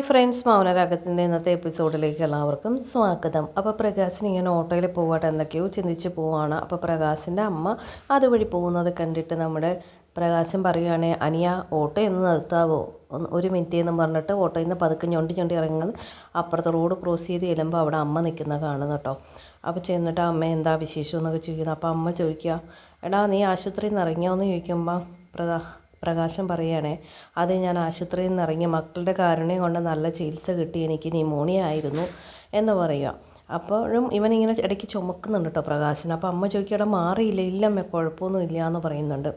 Hi friends മൗനരാഗത്തിന്റെ ഇന്നത്തെ എപ്പിസോഡിലേക്ക് എല്ലാവർക്കും സ്വാഗതം. അപ്പോൾ പ്രകാശിന് ഇങ്ങനെ ഓട്ടോയിൽ പോവാട്ടെ എന്തൊക്കെയോ ചിന്തിച്ച് പോവാണ്. അപ്പോൾ പ്രകാശിന്റെ അമ്മ അതുവഴി പോകുന്നത് കണ്ടിട്ട് നമ്മുടെ പ്രകാശം പറയുകയാണെ അനിയ ഓട്ടോ ഒന്ന് നിർത്താവോ? ഒരു മിനിറ്റ് എന്ന് പറഞ്ഞിട്ട് ഓട്ടോയിൽ നിന്ന് പതുക്കെ ഞൊണ്ടി ഞൊണ്ടി ഇറങ്ങുന്നത് അപ്പുറത്തെ റോഡ് ക്രോസ് ചെയ്ത് ചെല്ലുമ്പോൾ അവിടെ അമ്മ നിൽക്കുന്ന കാണുന്നു കേട്ടോ. അപ്പോൾ ചെന്നിട്ട് അമ്മ എന്താ വിശേഷം എന്നൊക്കെ ചോദിക്കുന്നത് അപ്പോൾ അമ്മ ചോദിക്കുക എടാ നീ ആശുപത്രിയിൽ നിന്ന് ഇറങ്ങിയോ? എന്ന് ചോദിക്കുമ്പോൾ പ്രധാ പ്രകാശം പറയുകയാണേ അത് ഞാൻ ആശുപത്രിയിൽ നിന്ന് ഇറങ്ങി മക്കളുടെ കാരുണ്യം കൊണ്ട് നല്ല ചികിത്സ കിട്ടി എനിക്ക് ന്യൂമോണിയ ആയിരുന്നു എന്ന് പറയുക. അപ്പോഴും ഇവനിങ്ങനെ ഇടയ്ക്ക് ചുമക്കുന്നുണ്ട് കേട്ടോ പ്രകാശൻ. അപ്പോൾ അമ്മ ചോദിക്കടാ മാറിയില്ല? ഇല്ലമ്മ കുഴപ്പമൊന്നും ഇല്ല എന്ന് പറയുന്നുണ്ട്.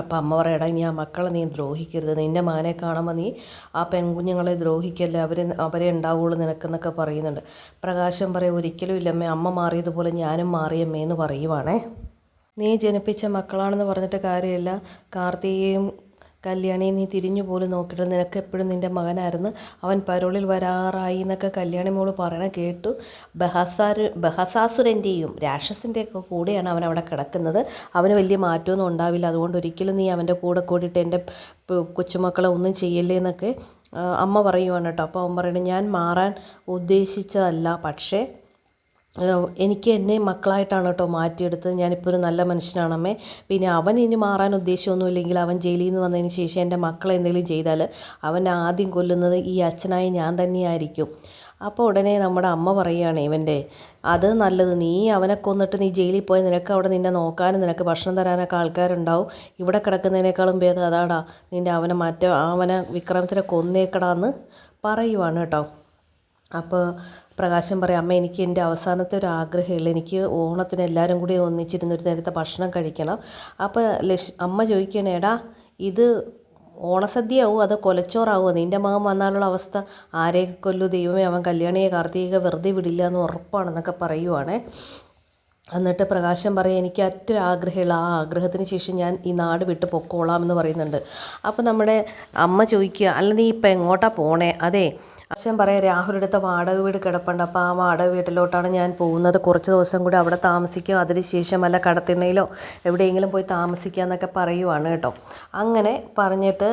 അപ്പോൾ അമ്മ പറയടാ ഇനി ആ മക്കളെ നീ ദ്രോഹിക്കരുത്. നിന്റെ മകനെ കാണുമ്പോൾ നീ ആ പെൺകുഞ്ഞുങ്ങളെ ദ്രോഹിക്കല്ലേ? അവർ അവരെ ഉണ്ടാവുള്ളൂ നിനക്കെന്നൊക്കെ പറയുന്നുണ്ട്. പ്രകാശം പറയും ഒരിക്കലും ഇല്ലമ്മേ അമ്മ മാറിയതുപോലെ ഞാനും മാറിയമ്മേ എന്ന് പറയുവാണേ. നീ ജനിപ്പിച്ച മക്കളാണെന്ന് പറഞ്ഞിട്ട് കാര്യമില്ല. കാർത്തികയും കല്യാണിയും നീ തിരിഞ്ഞു പോലും നോക്കിയിട്ട് നിനക്ക് എപ്പോഴും നിന്റെ മകനായിരുന്നു. അവൻ പരോളിൽ വരാറായി എന്നൊക്കെ കല്യാണി മോൾ പറയണ കേട്ടു. ബഹസാരു ബഹസാസുരന്റെയും രാക്ഷസിന്റെയൊക്കെ കൂടെയാണ് അവൻ അവിടെ കിടക്കുന്നത്. അവന് വലിയ മാറ്റമൊന്നും ഉണ്ടാവില്ല. അതുകൊണ്ട് ഒരിക്കലും നീ അവന്റെ കൂടെ കൂടിയിട്ട് എന്റെ കൊച്ചുമക്കളെ ഒന്നും ചെയ്യല്ലേ എന്നൊക്കെ അമ്മ പറയുവാണ് കേട്ടോ. അപ്പോൾ അവൻ പറയുന്നത് ഞാൻ മാറാൻ ഉദ്ദേശിച്ചതല്ല. പക്ഷേ എനിക്ക് എന്നെ മക്കളായിട്ടാണ് കേട്ടോ മാറ്റിയെടുത്തത്. ഞാനിപ്പോൾ ഒരു നല്ല മനുഷ്യനാണമ്മേ. പിന്നെ അവൻ ഇനി മാറാൻ ഉദ്ദേശമൊന്നുമില്ലെങ്കിൽ അവൻ ജയിലിൽ നിന്ന് വന്നതിന് ശേഷം എന്റെ മക്കളെ എന്തെങ്കിലും ചെയ്താൽ അവൻ ആദ്യം കൊല്ലുന്നത് ഈ അച്ഛനായി ഞാൻ തന്നെയായിരിക്കും. അപ്പോൾ ഉടനെ നമ്മുടെ അമ്മ പറയുകയാണ് ഇവന്റെ അത് നല്ലത്. നീ അവനെ കൊന്നിട്ട് നീ ജയിലിൽ പോയി നിനക്ക് അവിടെ നിന്നെ നോക്കാനും നിനക്ക് ഭക്ഷണം തരാനൊക്കെ ആൾക്കാരുണ്ടാവും. ഇവിടെ കിടക്കുന്നതിനേക്കാളും ഭേദം അതാടാ. നിന്റെ അവനെ മാറ്റ അവനെ വിക്രമത്തിനെ കൊന്നേക്കടാന്ന് പറയുവാണ് കേട്ടോ. അപ്പോൾ പ്രകാശം പറയും അമ്മ എനിക്ക് എന്റെ അവസാനത്തെ ഒരു ആഗ്രഹമുള്ളൂ എനിക്ക് ഓണത്തിന് എല്ലാവരും കൂടി ഒന്നിച്ചിരുന്ന് ഒരു നേരത്തെ ഭക്ഷണം കഴിക്കണം. അപ്പോൾ ലക്ഷ് അമ്മ ചോദിക്കണേടാ ഇത് ഓണസദ്യയാവും? അതോ കൊലച്ചോറാവുമോ നിന്റെ മകൻ വന്നാലുള്ള അവസ്ഥ. ആരെയൊക്കെ കൊല്ലു? ദൈവമേ അവൻ കല്യാണിയെ കാർത്തിക വെറുതെ വിടില്ല എന്ന് ഉറപ്പാണെന്നൊക്കെ പറയുവാണേ. എന്നിട്ട് പ്രകാശം പറയും എനിക്ക് ഒറ്റ ആഗ്രഹമുള്ള ആ ആഗ്രഹത്തിന് ശേഷം ഞാൻ ഈ നാട് വിട്ട് പൊക്കോളാം എന്ന് പറയുന്നുണ്ട്. അപ്പോൾ നമ്മുടെ അമ്മ ചോദിക്കുക അല്ല നീ ഇപ്പം എങ്ങോട്ടാണ് പോണേ? അതെ അച്ഛൻ പറയാം രാഹുൽ എടുത്ത വാടക വീട് കിടപ്പുണ്ട്. അപ്പോൾ ആ വാടക വീട്ടിലോട്ടാണ് ഞാൻ പോകുന്നത്. കുറച്ച് ദിവസം കൂടി അവിടെ താമസിക്കും. അതിനുശേഷം അല്ല കടത്തിണ്ണയിലോ എവിടെയെങ്കിലും പോയി താമസിക്കുക എന്നൊക്കെ പറയുവാണ് കേട്ടോ. അങ്ങനെ പറഞ്ഞിട്ട്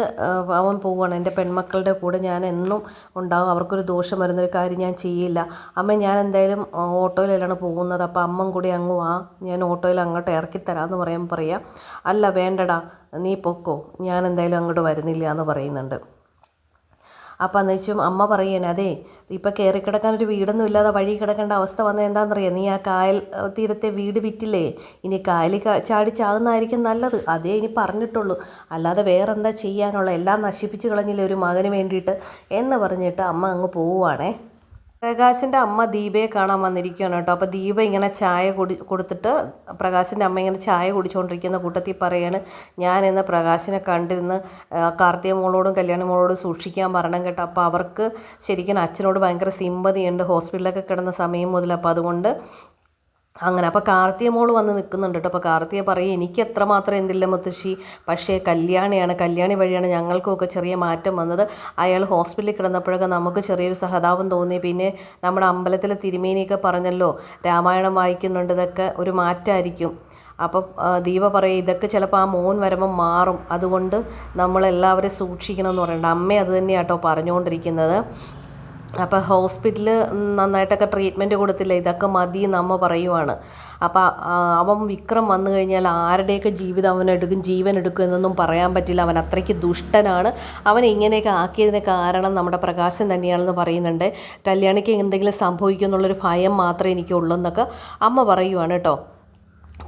അവൻ പോവുകയാണ് എന്റെ പെൺമക്കളുടെ കൂടെ ഞാൻ എന്നും ഉണ്ടാകും അവർക്കൊരു ദോഷം വരുന്നൊരു കാര്യം ഞാൻ ചെയ്യില്ല. അമ്മ ഞാൻ എന്തായാലും ഓട്ടോയിലാണ് പോകുന്നത്. അപ്പോൾ അമ്മ കൂടി അങ്ങ് വാ. ഞാൻ ഓട്ടോയിൽ അങ്ങോട്ട് ഇറക്കി പറയാൻ പറയാം. അല്ല വേണ്ടടാ. നീ പൊക്കോ. ഞാൻ എന്തായാലും അങ്ങോട്ട് വരുന്നില്ല എന്ന് പറയുന്നുണ്ട്. അപ്പം അന്നേച്ചും അമ്മ പറയുകയാണ് അതെ ഇപ്പം കയറി കിടക്കാൻ ഒരു വീടൊന്നും ഇല്ലാതെ വഴി കിടക്കേണ്ട അവസ്ഥ വന്നത് എന്താണെന്നറിയാം നീ ആ കായൽ തീരത്തെ വീട് വിറ്റില്ലേ? ഇനി കായലിൽ ചാടി ചാകുന്നതായിരിക്കും നല്ലത്. അതേ ഇനി പറഞ്ഞിട്ടുള്ളൂ. അല്ലാതെ വേറെ എന്താ ചെയ്യാനുള്ള? എല്ലാം നശിപ്പിച്ച് കളഞ്ഞില്ലേ ഒരു മകന് വേണ്ടിയിട്ട്? എന്ന് പറഞ്ഞിട്ട് അമ്മ അങ്ങ് പോവുകയാണേ പ്രകാശിന്റെ അമ്മ ദീപയെ കാണാൻ വന്നിരിക്കുകയാണ് കേട്ടോ. അപ്പോൾ ദീപ ഇങ്ങനെ ചായ കുടി കൊടുത്തിട്ട് പ്രകാശിന്റെ അമ്മ ഇങ്ങനെ ചായ കുടിച്ചുകൊണ്ടിരിക്കുന്ന കൂട്ടത്തിൽ പറയാണ് ഞാൻ ഇന്ന് പ്രകാശിനെ കണ്ടിരുന്ന് കാർത്തിക മോളോടും കല്യാണി മോളോടും സൂക്ഷിക്കാൻ പറയണം കേട്ടോ അപ്പോൾ അവർക്ക് ശരിക്കും അച്ഛനോട് ഭയങ്കര സിമ്പതിയുണ്ട് ഹോസ്പിറ്റലിലൊക്കെ കിടന്ന സമയം മുതൽ അപ്പോൾ അതുകൊണ്ട് അങ്ങനെ. അപ്പോൾ കാർത്തിയ മോൾ വന്ന് നിൽക്കുന്നുണ്ട് കേട്ടോ. അപ്പോൾ കാർത്തിയ പറയും എനിക്ക് എത്രമാത്രം എന്തില്ല മുത്തശ്ശി. പക്ഷേ കല്യാണിയാണ്. കല്യാണി വഴിയാണ് ഞങ്ങൾക്കൊക്കെ ചെറിയ മാറ്റം വന്നത്. അയാൾ ഹോസ്പിറ്റലിൽ കിടന്നപ്പോഴൊക്കെ നമുക്ക് ചെറിയൊരു സഹതാപം തോന്നി. പിന്നെ നമ്മുടെ അമ്പലത്തിലെ തിരുമേനിയൊക്കെ പറഞ്ഞല്ലോ രാമായണം വായിക്കുന്നുണ്ട്. ഇതൊക്കെ ഒരു മാറ്റമായിരിക്കും അപ്പം ദീപ പറയും ഇതൊക്കെ ചിലപ്പോൾ ആ മോൻ വരുമ്പം മാറും. അതുകൊണ്ട് നമ്മളെല്ലാവരും സൂക്ഷിക്കണം എന്ന് പറയുന്നുണ്ട്. അമ്മ അത് തന്നെയാട്ടോ പറഞ്ഞുകൊണ്ടിരിക്കുന്നത്. അപ്പോൾ ഹോസ്പിറ്റലിൽ നന്നായിട്ടൊക്കെ ട്രീറ്റ്മെന്റ് കൊടുത്തില്ല? ഇതൊക്കെ മതി അമ്മ പറയുവാണ്. അപ്പോൾ അവൻ വിക്രം വന്നു കഴിഞ്ഞാൽ ആരുടെയൊക്കെ ജീവിതം അവനെടുക്കും ജീവൻ എടുക്കും എന്നൊന്നും പറയാൻ പറ്റില്ല. അവൻ അത്രയ്ക്ക് ദുഷ്ടനാണ്. അവൻ ഇങ്ങനെയൊക്കെ ആക്കിയതിന് കാരണം നമ്മുടെ പ്രകാശം തന്നെയാണെന്ന് പറയുന്നുണ്ട്. കല്യാണിക്ക് എന്തെങ്കിലും സംഭവിക്കുമെന്നുള്ളൊരു ഭയം മാത്രമേ എനിക്കുള്ളൂ എന്നൊക്കെ അമ്മ പറയുവാണ് കേട്ടോ.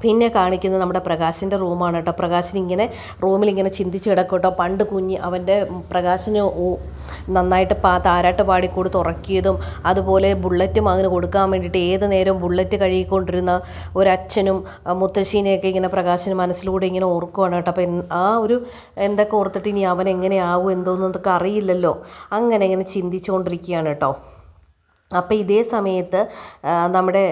പിന്നെ കാണിക്കുന്നത് നമ്മുടെ പ്രകാശിന്റെ റൂമാണ് കേട്ടോ. പ്രകാശിന് ഇങ്ങനെ റൂമിൽ ഇങ്ങനെ ചിന്തിച്ച് കിടക്കും കേട്ടോ പണ്ട് കുഞ്ഞ് അവന്റെ പ്രകാശിന് നന്നായിട്ട് പാ താരാട്ട് പാടി കൊടുത്ത് ഉറക്കിയതും അതുപോലെ ബുള്ളറ്റും അങ്ങനെ കൊടുക്കാൻ വേണ്ടിയിട്ട് ഏത് നേരവും ബുള്ളറ്റ് കഴുകിക്കൊണ്ടിരുന്ന ഒരച്ഛനും മുത്തശ്ശീനെയൊക്കെ ഇങ്ങനെ പ്രകാശിന് മനസ്സിലൂടെ ഇങ്ങനെ ഓർക്കുവാണ് കേട്ടോ. അപ്പം ആ ഒരു എന്തൊക്കെ ഓർത്തിട്ട് ഇനി അവൻ എങ്ങനെയാവും എന്തോന്നൊക്കെ അറിയില്ലല്ലോ. അങ്ങനെ ഇങ്ങനെ ചിന്തിച്ചുകൊണ്ടിരിക്കുകയാണ് കേട്ടോ. അപ്പോൾ ഇതേ സമയത്ത് നമ്മുടെ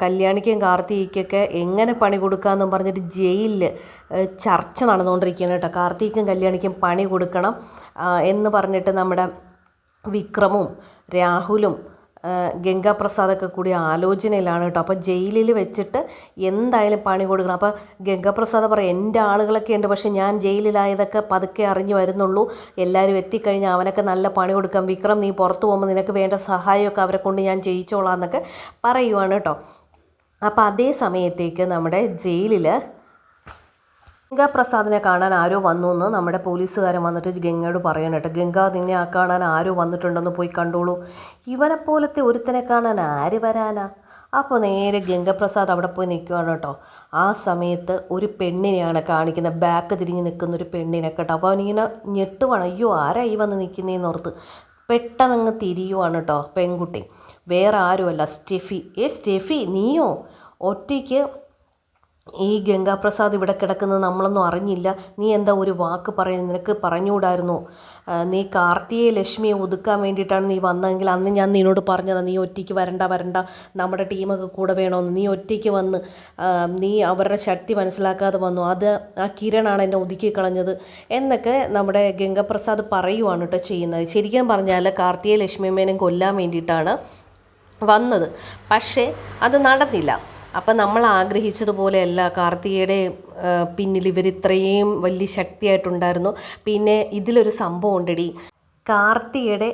കല്യാണിക്കും കാർത്തികയ്ക്കൊക്കെ എങ്ങനെ പണി കൊടുക്കാമെന്നും പറഞ്ഞിട്ട് ജയിലിൽ ചർച്ച നടന്നുകൊണ്ടിരിക്കുകയാണ് കേട്ടോ. കാർത്തിക്കും കല്യാണിക്കും പണി കൊടുക്കണം എന്ന് പറഞ്ഞിട്ട് നമ്മുടെ വിക്രമും രാഹുലും ഗംഗാപ്രസാദൊക്കെ കൂടി ആലോചനയിലാണ് കേട്ടോ. അപ്പോൾ ജയിലിൽ വെച്ചിട്ട് എന്തായാലും പണി കൊടുക്കണം. അപ്പോൾ ഗംഗാപ്രസാദ് പറയും എന്റെ ആളുകളൊക്കെ ഉണ്ട് പക്ഷേ ഞാൻ ജയിലിലായതൊക്കെ പതുക്കെ അറിഞ്ഞു വരുന്നുള്ളൂ. എല്ലാവരും എത്തിക്കഴിഞ്ഞാൽ അവനൊക്കെ നല്ല പണി കൊടുക്കാം. വിക്രം നീ പുറത്തു പോകുമ്പോൾ നിനക്ക് വേണ്ട സഹായമൊക്കെ അവരെ കൊണ്ട് ഞാൻ ചെയ്യിച്ചോളാം എന്നൊക്കെ പറയുവാണ് കേട്ടോ. അപ്പോൾ അതേ സമയത്തേക്ക് നമ്മുടെ ജയിലിൽ ഗംഗാപ്രസാദിനെ കാണാൻ ആരോ വന്നു എന്ന് നമ്മുടെ പോലീസുകാരൻ വന്നിട്ട് ഗംഗയോട് പറയണം കേട്ടോ. ഗംഗ നിന്നെ ആ കാണാൻ ആരോ വന്നിട്ടുണ്ടെന്ന് പോയി കണ്ടോളൂ. ഇവനെപ്പോലത്തെ ഒരുത്തനെ കാണാൻ ആര് വരാനാ? അപ്പോൾ നേരെ ഗംഗപ്രസാദ് അവിടെ പോയി നിൽക്കുകയാണ് കേട്ടോ. ആ സമയത്ത് ഒരു പെണ്ണിനെയാണ് കാണിക്കുന്നത് ബാക്ക് തിരിഞ്ഞ് നിൽക്കുന്ന ഒരു പെണ്ണിനെ കേട്ടോ. അപ്പോൾ അവനിങ്ങനെ ഞെട്ടുവാണ് അയ്യോ ആരാ ഈ വന്ന് നിൽക്കുന്നതെന്ന് ഓർത്ത്. പെട്ടെന്ന് അങ്ങ് തിരിയുവാണ് കേട്ടോ പെൺകുട്ടി. വേറെ ആരുമല്ല സ്റ്റെഫി. ഏ സ്റ്റെഫി നീയോ? ഒറ്റയ്ക്ക് ഈ ഗംഗാപ്രസാദ് ഇവിടെ കിടക്കുന്നത് നമ്മളൊന്നും അറിഞ്ഞില്ല. നീ എന്താ ഒരു വാക്ക് പറയുന്നത്? നിനക്ക് പറഞ്ഞുകൂടായിരുന്നു? നീ കാർത്തിയെ ലക്ഷ്മിയെ ഒതുക്കാൻ വേണ്ടിയിട്ടാണ് നീ വന്നതെങ്കിൽ അന്ന് ഞാൻ നിന്നോട് പറഞ്ഞത് നീ ഒറ്റയ്ക്ക് വരണ്ട വരണ്ട. നമ്മുടെ ടീമൊക്കെ കൂടെ വേണമെന്ന് നീ ഒറ്റയ്ക്ക് വന്ന് നീ അവരുടെ ശക്തി മനസ്സിലാക്കാതെ വന്നു. അത് ആ കിരണാണ് എന്നെ ഒതുക്കി കളഞ്ഞത്. എന്നൊക്കെ നമ്മുടെ ഗംഗാപ്രസാദ് പറയുവാണ് കേട്ടോ ചെയ്യുന്നത്. ശരിക്കും പറഞ്ഞാൽ കാർത്തിയെ ലക്ഷ്മിയമ്മേനെ കൊല്ലാൻ വേണ്ടിയിട്ടാണ് വന്നത്. പക്ഷേ അത് നടന്നില്ല. അപ്പം നമ്മൾ ആഗ്രഹിച്ചതുപോലെയല്ല കാർത്തികയുടെ പിന്നിൽ ഇവർ ഇത്രയും വലിയ ശക്തിയായിട്ടുണ്ടായിരുന്നു. പിന്നെ ഇതിലൊരു സംഭവം ഉണ്ടെടി. കാർത്തികയുടെ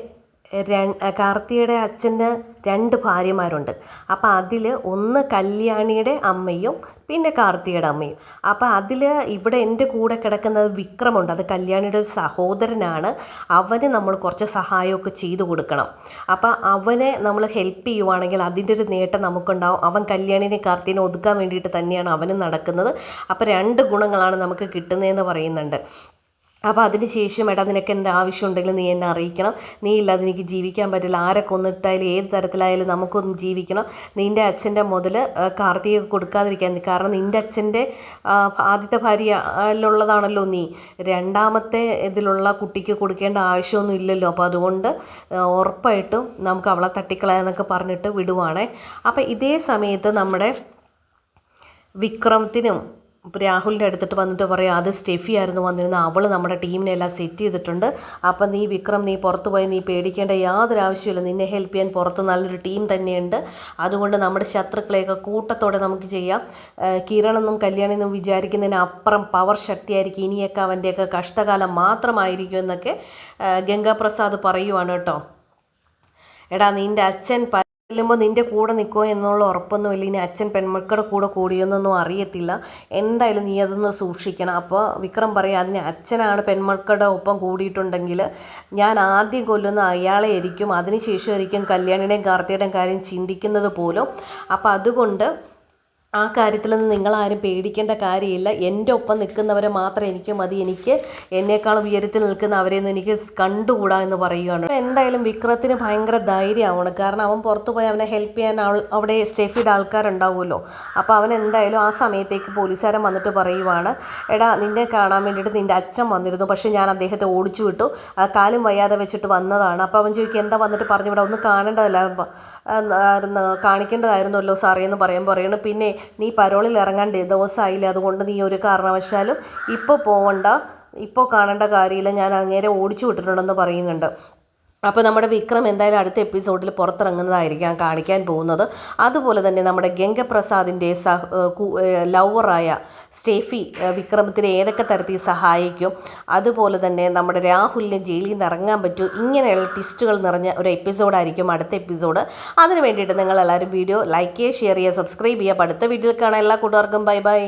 കാർത്തികയുടെ അച്ഛന് രണ്ട് ഭാര്യമാരുണ്ട്. അപ്പോൾ അതിൽ ഒന്ന് കല്യാണിയുടെ അമ്മയും പിന്നെ കാർത്തിയുടെ അമ്മയും. അപ്പോൾ അതിൽ ഇവിടെ എന്റെ കൂടെ കിടക്കുന്നത് വിക്രമുണ്ട്. അത് കല്യാണിയുടെ ഒരു സഹോദരനാണ്. അവന് നമ്മൾ കുറച്ച് സഹായമൊക്കെ ചെയ്തു കൊടുക്കണം. അപ്പോൾ അവനെ നമ്മൾ ഹെൽപ്പ് ചെയ്യുവാണെങ്കിൽ അതിന്റെ ഒരു നേട്ടം നമുക്കുണ്ടാവും. അവൻ കല്യാണിനെ കാർത്തിനെ ഒതുക്കാൻ വേണ്ടിയിട്ട് തന്നെയാണ് അവനും നടക്കുന്നത്. അപ്പോൾ രണ്ട് ഗുണങ്ങളാണ് നമുക്ക് കിട്ടുന്നതെന്ന് പറയുന്നുണ്ട്. അപ്പോൾ അതിന് ശേഷം എടാ നിനക്ക് എന്ത് ആവശ്യമുണ്ടെങ്കിലും നീ എന്നെ അറിയിക്കണം. നീ ഇല്ലാതെ എനിക്ക് ജീവിക്കാൻ പറ്റില്ല. ആരെ കൊന്നിട്ടായാലും ഏത് തരത്തിലായാലും നമുക്കൊന്ന് ജീവിക്കണം. നിന്റെ അച്ഛന്റെ മുതൽ കാർത്തിക കൊടുക്കാതിരിക്കാൻ കാരണം നിന്റെ അച്ഛന്റെ ആദ്യത്തെ ഭാര്യയിലുള്ളതാണല്ലോ നീ. രണ്ടാമത്തെ ഇതിലുള്ള കുട്ടിക്ക് കൊടുക്കേണ്ട ആവശ്യമൊന്നും ഇല്ലല്ലോ. അപ്പോൾ അതുകൊണ്ട് ഉറപ്പായിട്ടും നമുക്ക് അവളെ തട്ടിക്കളയാന്നൊക്കെ പറഞ്ഞിട്ട് വിടുവാണേ. അപ്പോൾ ഇതേ സമയത്ത് നമ്മുടെ വിക്രമത്തിനും ഇപ്പോൾ രാഹുലിന്റെ അടുത്തിട്ട് വന്നിട്ട് പറയാം അത് സ്റ്റെഫി ആയിരുന്നു വന്നിരുന്നത്. അവൾ നമ്മുടെ ടീമിനെ എല്ലാം സെറ്റ് ചെയ്തിട്ടുണ്ട്. അപ്പം നീ വിക്രം നീ പുറത്ത് പോയി നീ പേടിക്കേണ്ട യാതൊരു ആവശ്യമില്ല നിന്നെ ഹെൽപ്പ് ചെയ്യാൻ പുറത്ത് നല്ലൊരു ടീം തന്നെയുണ്ട്. അതുകൊണ്ട് നമ്മുടെ ശത്രുക്കളെയൊക്കെ കൂട്ടത്തോടെ നമുക്ക് ചെയ്യാം. കിരണെന്നും കല്യാണെന്നും വിചാരിക്കുന്നതിന് അപ്പുറം പവർ ശക്തിയായിരിക്കും. ഇനിയൊക്കെ അവന്റെയൊക്കെ കഷ്ടകാലം മാത്രമായിരിക്കും എന്നൊക്കെ ഗംഗാപ്രസാദ് പറയുവാണ് കേട്ടോ. എടാ നിന്റെ അച്ഛൻ ചെല്ലുമ്പോൾ നിന്റെ കൂടെ നിൽക്കുമോ എന്നുള്ള ഉറപ്പൊന്നുമില്ല. ഇനി അച്ഛൻ പെൺമക്കളുടെ കൂടെ കൂടിയെന്നൊന്നും അറിയത്തില്ല. എന്തായാലും നീ അതൊന്ന് സൂക്ഷിക്കണം. അപ്പോൾ വിക്രം പറയും അതിന് അച്ഛനാണ് പെൺമക്കളുടെ ഒപ്പം കൂടിയിട്ടുണ്ടെങ്കിൽ ഞാൻ ആദ്യം കൊല്ലുന്ന അയാളെ ആയിരിക്കും. അതിനുശേഷം ആയിരിക്കും കല്യാണിയുടെയും കാർത്തിയുടെയും കാര്യം ചിന്തിക്കുന്നത് പോലും. അപ്പോൾ അതുകൊണ്ട് ആ കാര്യത്തിലൊന്നും നിങ്ങളാരും പേടിക്കേണ്ട കാര്യമില്ല. എന്റെ ഒപ്പം നിൽക്കുന്നവരെ മാത്രം എനിക്ക് മതി. എനിക്ക് എന്നേക്കാളും ഉയരത്തിൽ നിൽക്കുന്ന അവരെയൊന്നും എനിക്ക് കണ്ടുകൂടാ എന്ന് പറയുകയാണ് എന്തായാലും വിക്രത്തിന് ഭയങ്കര ധൈര്യമാവണം കാരണം അവൻ പുറത്തു പോയി അവനെ ഹെൽപ്പ് ചെയ്യാൻ അവിടെ സ്റ്റെഫിഡ് ആൾക്കാരുണ്ടാവുമല്ലോ. അപ്പോൾ അവൻ എന്തായാലും ആ സമയത്തേക്ക് പോലീസുകാരൻ വന്നിട്ട് പറയുവാണ് എടാ നിന്നെ കാണാൻ വേണ്ടിയിട്ട് നിന്റെ അച്ഛൻ വന്നിരുന്നു. പക്ഷേ ഞാൻ അദ്ദേഹത്തെ ഓടിച്ചു വിട്ടു. കാലും വയ്യാതെ വെച്ചിട്ട് വന്നതാണ്. അപ്പോൾ അവൻ ചോദിക്കും എന്താ വന്നിട്ട് പറഞ്ഞു ഇവിടെ ഒന്ന് കാണേണ്ടതല്ല കാണിക്കേണ്ടതായിരുന്നല്ലോ സാറേ എന്ന് പറയാൻ പറയണം പിന്നെ നീ പരോളിൽ ഇറങ്ങാണ്ട് ദിവസമായില്ല? അതുകൊണ്ട് നീ ഒരു കാരണവശാലും ഇപ്പോൾ പോകണ്ട ഇപ്പോൾ കാണേണ്ട കാര്യമില്ല. ഞാൻ അങ്ങേരെ ഓടിച്ചു വിട്ടിട്ടുണ്ടെന്ന് പറയുന്നുണ്ട്. അപ്പോൾ നമ്മുടെ വിക്രം എന്തായാലും അടുത്ത എപ്പിസോഡിൽ പുറത്തിറങ്ങുന്നതായിരിക്കാം കാണിക്കാൻ പോകുന്നത്. അതുപോലെ തന്നെ നമ്മുടെ ഗംഗപ്രസാദിന്റെ സഹ ലവറായ സ്റ്റേഫി വിക്രമത്തിന് ഏതൊക്കെ തരത്തിൽ സഹായിക്കും? അതുപോലെ തന്നെ നമ്മുടെ രാഹുലിനെ ജയിലിൽ നിന്ന് ഇറങ്ങാൻ പറ്റും. ഇങ്ങനെയുള്ള ട്വിസ്റ്റുകൾ നിറഞ്ഞ ഒരു എപ്പിസോഡായിരിക്കും അടുത്ത എപ്പിസോഡ്. അതിന് വേണ്ടിയിട്ട് നിങ്ങൾ എല്ലാവരും വീഡിയോ ലൈക്ക് ചെയ്യുക ഷെയർ ചെയ്യുക സബ്സ്ക്രൈബ് ചെയ്യുക. അടുത്ത വീഡിയോയിൽ കാണാൻ എല്ലാ കൂട്ടുകാർക്കും ബൈ ബൈ